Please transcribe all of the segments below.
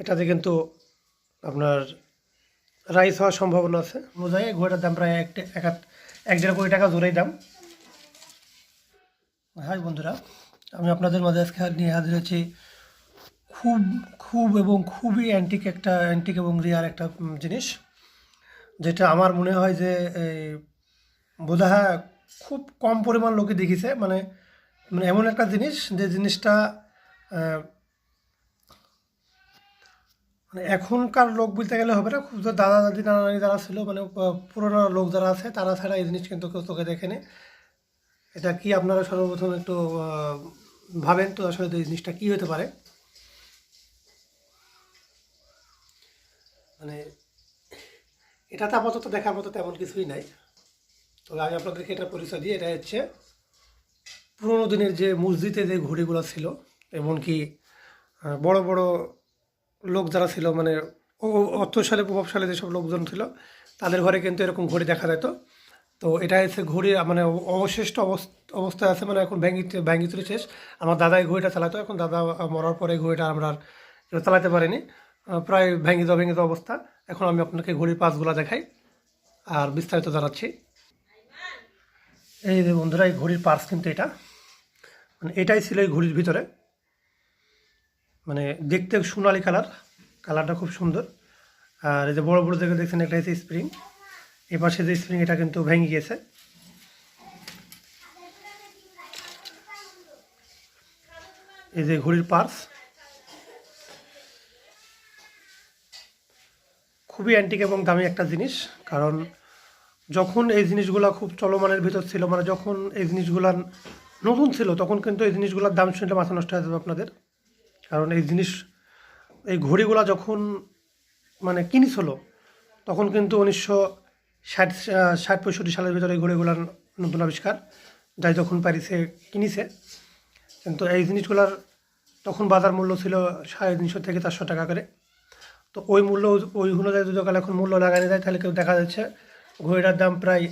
এটাতে কিন্তু আপনার রাইস হওয়ার সম্ভাবনা আছে। অনুযায়ী ঘোড়াটার দাম প্রায় এক এক দেড় কোটি টাকা জোরেই দাম। হাই বন্ধুরা, আমি আপনাদের মাঝে আজকে নিয়ে হাজির হয়েছি খুব খুব এবং খুবই অ্যান্টিক একটা অ্যান্টিক এবং রিয়ার একটা জিনিস। যেটা আমার মনে হয় যে বোধহয় খুব কম পরিমাণ লোকে দেখিছে। মানে মানে এমন একটা জিনিস যে জিনিসটা মানে এখনকার লোক বলতে গেলে হবে না, খুব দাদা দাদি, নানা নানি যারা ছিল মানে পুরোনো লোক যারা আছে, তারা ছাড়া এই জিনিস কিন্তু কেউ চোখে দেখেনি। এটা কি আপনারা সর্বপ্রথম একটু ভাবেন তো আসলে এই জিনিসটা কি হতে পারে? মানে এটাতে আপাতত দেখার মতো তেমন কিছুই নাই। তবে আমি আপনাদেরকে এটা পরিচয় দিই এটা হচ্ছে পুরোনো দিনের যে মসজিদে যে ঘড়িগুলো ছিল, এমনকি বড় বড় লোক যারা ছিল মানে অর্থশালী, প্রভাবশালী যেসব লোকজন ছিল, তাদের ঘরে কিন্তু এরকম ঘড়ি দেখা যেত। তো এটা হচ্ছে ঘড়ি মানে অব- অবশিষ্ট অবস- অবস্থায় আছে মানে এখন ভ্যাঙ্গি ভ্যাঙ্গি তুলে শেষ আমার দাদা এই ঘড়িটা চালাতো, এখন দাদা মরার পরে ঘড়িটা আমরা আর চালাতে পারিনি। প্রায় ভেঙে যাওয়া ভেঙে যাওয়া অবস্থা। এখন আমি আপনাকে ঘড়ির পাঁচগুলা দেখাই আর বিস্তারিত জানাচ্ছি। এই বন্ধুরা, এই ঘড়ির পার্স কিন্তু এটা। মানে এটাই ছিল এই ঘড়ির ভিতরে। মানে দেখতে সোনালি কালার। কালারটা খুব সুন্দর। আর এই যে বড় বড় দেখে দেখছেন একটা হচ্ছে স্প্রিং এ পাশে যে স্প্রিং এটা কিন্তু ভেঙে গিয়েছে। এই যে ঘড়ির পার্স। খুবই অ্যান্টিক এবং দামি একটা জিনিস, কারণ যখন এই জিনিসগুলা খুব চলমানের ভিতর ছিল মানে যখন এই জিনিসগুলা নতুন ছিল, তখন কিন্তু এই জিনিসগুলোর দাম শুনলে মাথা নষ্ট হয়ে যাবে আপনাদের। কারণ এই জিনিস, এই ঘড়িগুলা যখন মানে কিনিছিল তখন কিন্তু উনিশশো ষাট ষাট পঁয়ষট্টি সালের ভিতরে এই ঘড়িগুলার নতুন আবিষ্কার যাই তখন প্যারিসে কিনিছে। কিন্তু এই জিনিসগুলার তখন বাজার মূল্য ছিল সাড়ে তিনশো থেকে চারশো টাকা করে। তো ওই মূল্য, ওই অনুযায়ী যদি এখন মূল্য লাগানো যায়, তাহলে কেউ দেখা যাচ্ছে ঘড়িটার দাম প্রায়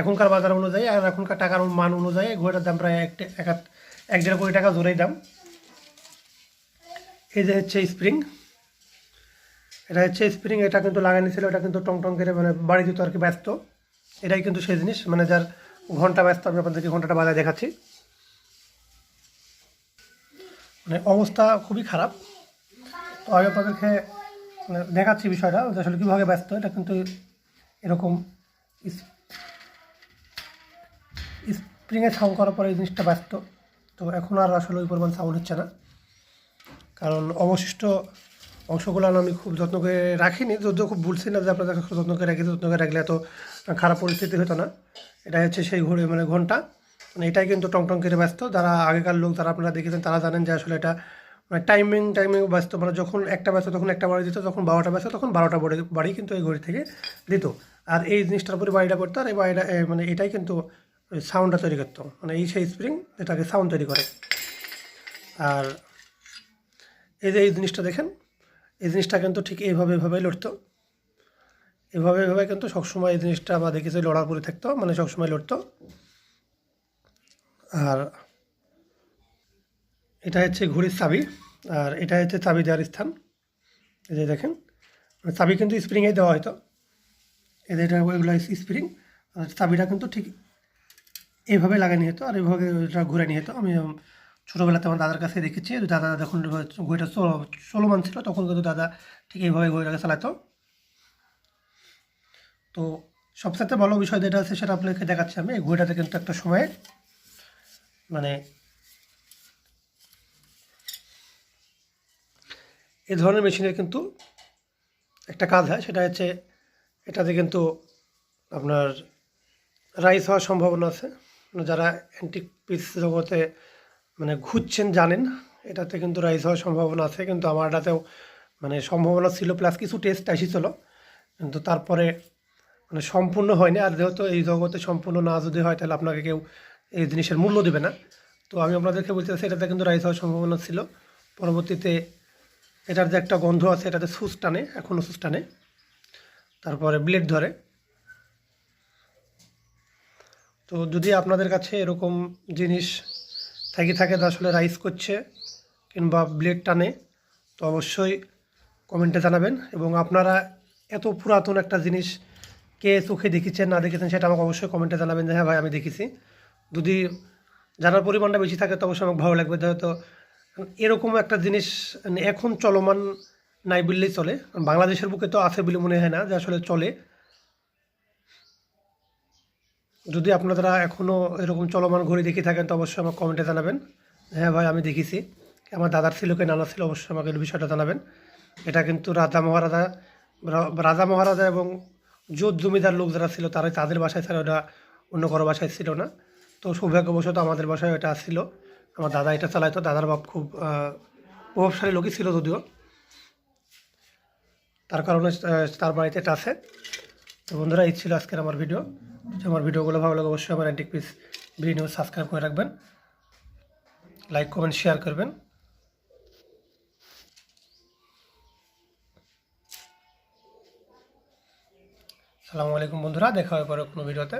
এখনকার বাজার অনুযায়ী আর এখনকার টাকার মান অনুযায়ী ঘড়িটার দাম প্রায় এক এক দেড় কোটি টাকা জোরেই দাম। এই যে হচ্ছে স্প্রিং এটা হচ্ছে স্প্রিং এটা কিন্তু লাগানো ছিল, এটা কিন্তু টং টং করে মানে বাড়ি দিত আর কি, ব্যস্ত। এটাই কিন্তু সেই জিনিস মানে যার ঘণ্টা ব্যস্ত, আমি আপনাদেরকে ঘন্টাটা বাজায় দেখাচ্ছি। মানে অবস্থা খুবই খারাপ। তো আমি আপনাদেরকে মানে দেখাচ্ছি বিষয়টা আসলে কীভাবে ব্যস্ত, এটা কিন্তু এরকম স্প্রিংয়ে সাউন্ড করার পরে এই জিনিসটা ব্যস্ত। তো এখন আর আসলে ওই পরিমাণ সাউন্ড হচ্ছে না। কারণ অবশিষ্ট অংশগুলো আমি খুব যত্ন করে রাখিনি যদিও খুব বলছি না যে আপনাদের যত্ন করে রাখি, যত্ন করে রাখলে এত খারাপ পরিস্থিতি হতো না। এটা হচ্ছে সেই ঘড়ি মানে ঘণ্টা। মানে এটাই কিন্তু টং টং করে ব্যস্ত। যারা আগেকার লোক যারা আপনারা দেখেছেন, তারা জানেন যে আসলে এটা মানে টাইমিং টাইমিং ব্যস্ত। মানে যখন একটা ব্যস্ত, তখন একটা বাড়ি দিত যখন বারোটা ব্যস্ত, তখন বারোটা বাড়ি বাড়ি কিন্তু এই ঘড়ি থেকে দিত। আর এই জিনিসটার উপরে বাড়িটা পড়তো, আর এই বাড়িটা মানে এটাই কিন্তু সাউন্ডটা তৈরি করতো। মানে এই সেই স্প্রিং যেটাকে সাউন্ড তৈরি করে। আর এই যে এই জিনিসটা দেখেন, এই জিনিসটা কিন্তু ঠিক এইভাবে এভাবেই লড়তো। এভাবে এভাবে কিন্তু সবসময় এই জিনিসটা আমরা দেখেছি লড়ার পরে থাকতো মানে সবসময় লড়তো। আর এটা হচ্ছে ঘড়ির চাবি, আর এটা হচ্ছে চাবি দেওয়ার স্থান। এই যে দেখেন মানে চাবি কিন্তু স্প্রিংয়ে দেওয়া হয়তো। এই যে এটা ওইগুলো স্প্রিং, আর চাবিটা কিন্তু ঠিক এইভাবে লাগানো হতো, আর এইভাবে ঘুরে নিয়ে হতো। আমি ছোটোবেলাতে আমার দাদার কাছে দেখেছি দাদা যখন ঘড়িটা চল- চলমান ছিল, তখন কিন্তু দাদা ঠিক এইভাবে ঘড়িটাকে চালাতো। তো সবসাথে ভালো বিষয় যেটা আছে সেটা আপনাকে দেখাচ্ছি আমি, এই ঘড়িটাতে কিন্তু একটা সময়ে মানে এ ধরনের মেশিনের কিন্তু একটা কাজ হয়, সেটা হচ্ছে এটাতে কিন্তু আপনার রাইস হওয়ার সম্ভাবনা আছে। মানে যারা অ্যান্টিক পিস জগতে মানে ঘুরছেন, জানেন। এটাতে কিন্তু রাইস হওয়ার সম্ভাবনা আছে, কিন্তু আমার এটাতেও মানে সম্ভাবনা ছিল প্লাস কিছু টেস্ট এসেছিল কিন্তু তারপরে মানে সম্পূর্ণ হয়নি। আর যেহেতু এই জগতে সম্পূর্ণ না যদি হয়, তাহলে আপনাকে কেউ এই জিনিসের মূল্য দেবে না। তো আমি আপনাদেরকে বলতে চাচ্ছি, এটাতে কিন্তু রাইস হওয়ার সম্ভাবনা ছিল। পরবর্তীতে এটার যে একটা গন্ধ আছে, এটাতে সুস টানে এখনও সুস টানে। তারপরে ব্লেড ধরে। তো যদি আপনাদের কাছে এরকম জিনিস থাকি থাকে আসলে রাইস করছে কিংবা ব্লেড টানে, তো অবশ্যই কমেন্টে জানাবেন। এবং আপনারা এত পুরাতন একটা জিনিস কে চোখে দেখেছেন, না দেখেছেন, সেটা আমাকে অবশ্যই কমেন্টে জানাবেন যে হ্যাঁ ভাই, আমি দেখেছি। যদি জানার পরিমাণটা বেশি থাকে, তো অবশ্যই আমাকে ভালো লাগবে। যেহেতু এরকম একটা জিনিস, এখন চলমান নাই বললেই চলে। বাংলাদেশের বুকে তো আছে বলে মনে হয় না যে, আসলে চলে। যদি আপনারা এখনও এরকম চলমান ঘড়ি দেখে থাকেন, তো অবশ্যই আমাকে কমেন্টে জানাবেন। হ্যাঁ ভাই, আমি দেখেছি। আমার দাদার ছিল কি, নানা ছিল, অবশ্যই আমাকে এই বিষয়টা জানাবেন। এটা কিন্তু রাজা মহারাজা রাজা মহারাজা এবং জোত জমিদার লোক যারা ছিল, তারাই তাদের বাসায় ছাড়া ওটা অন্য কারও বাসায় ছিল না। তো সৌভাগ্যবশত আমাদের বাসায় এটা ছিল। আমার দাদা এটা চালাইতো, দাদার বাপ খুব প্রভাবশালী লোকই ছিল যদিও। তার কারণে তার বাড়িতে এটা আছে। তো বন্ধুরা, এই ছিল আজকের আমার ভিডিও আমার ভিডিওগুলো ভালো লাগে, অবশ্যই আমার অ্যান্টিক পিস ভিডিও সাবস্ক্রাইব করে রাখবেন। লাইক কমেন্ট শেয়ার করবেন। সালামু আলাইকুম বন্ধুরা, দেখা হবে পরে কোনো ভিডিওতে।